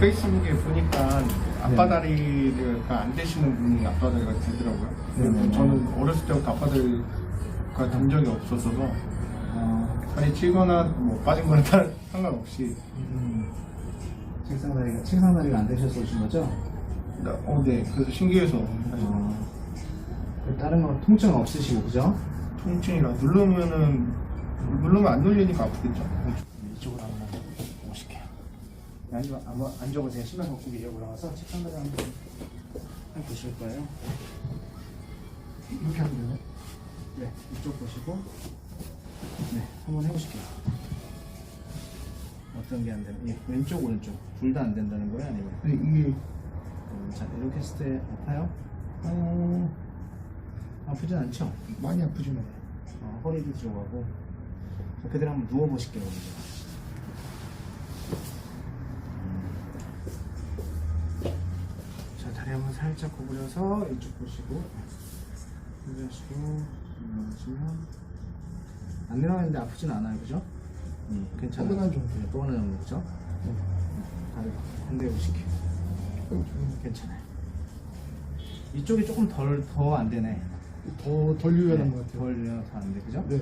페이스북에 보니까 앞바다리가 안 되시는 분이 앞바다리가 되더라고요. 네네. 저는 어렸을 때부터 앞바다리가 된 적이 없었어서 어, 살이 찌거나 뭐 빠진 거나 다 상관없이 음, 책상다리가, 책상다리가 안 되셔서 오신 거죠? 나- 어, 네. 그래서 신기해서 어, 그 다른 건 통증 없으시고, 그죠? 통증이라 누르면은 누르면 안 눌리니까 아프겠죠. 이쪽으로 한번 오실게요. 앉아, 한번 앉아보세요. 신발 벗고 위에 올라가서 책상다리 한번 한번 보실 거예요. 이렇게 하면 되네. 네, 이쪽 보시고, 네, 한번 해보실게요. 어떤 게 안 되는, 예, 왼쪽, 오른쪽. 둘 다 안 된다는 거예요? 아니면? 근데 이게 음, 자, 이렇게 했을 때 아파요? 어, 아프진 않죠? 많이 아프지만 어, 허리도 들어가고. 자, 그대로 한번 누워 보실게요, 먼저. 자, 다리 한번 살짝 구부려서 이쪽 보시고. 준비하시고, 내려가시면. 안 내려가는데 아프진 않아요, 그죠? 음, 괜찮아요. 뻐근한 정도. 네, 뻐근한 정도, 그죠? 다리 반대로 보실게요. 괜찮아요. 이쪽이 조금 덜, 더 안 되네. 더 덜 유연한 것 같아요. 덜 유연한 더안 돼, 그죠? 네,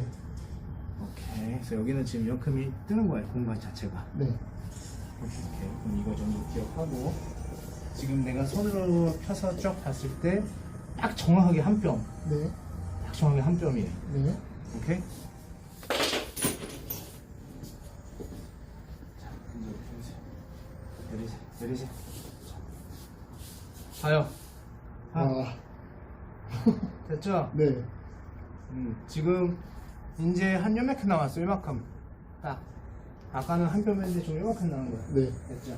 오케이. 그래서 여기는 지금 여금이 뜨는 거예요, 공간 자체가. 네, 오케이, 오케이. 그럼 이거 정도 기억하고. 지금 내가 손으로 펴서 쭉 봤을 때, 딱 정확하게 한 뼘. 네, 딱 정확하게 한 뼘이에요. 네. 오케이? 자, 이제 내리세요. 내리세요. 내리세요. 자. 가요. 하. 아, 됐죠? 네, 음, 지금 이제 한 요만큼 남았어, 요만큼. 딱. 아까는 한 뼘이었는데 좀 요만큼 남은 거야. 네. 됐죠?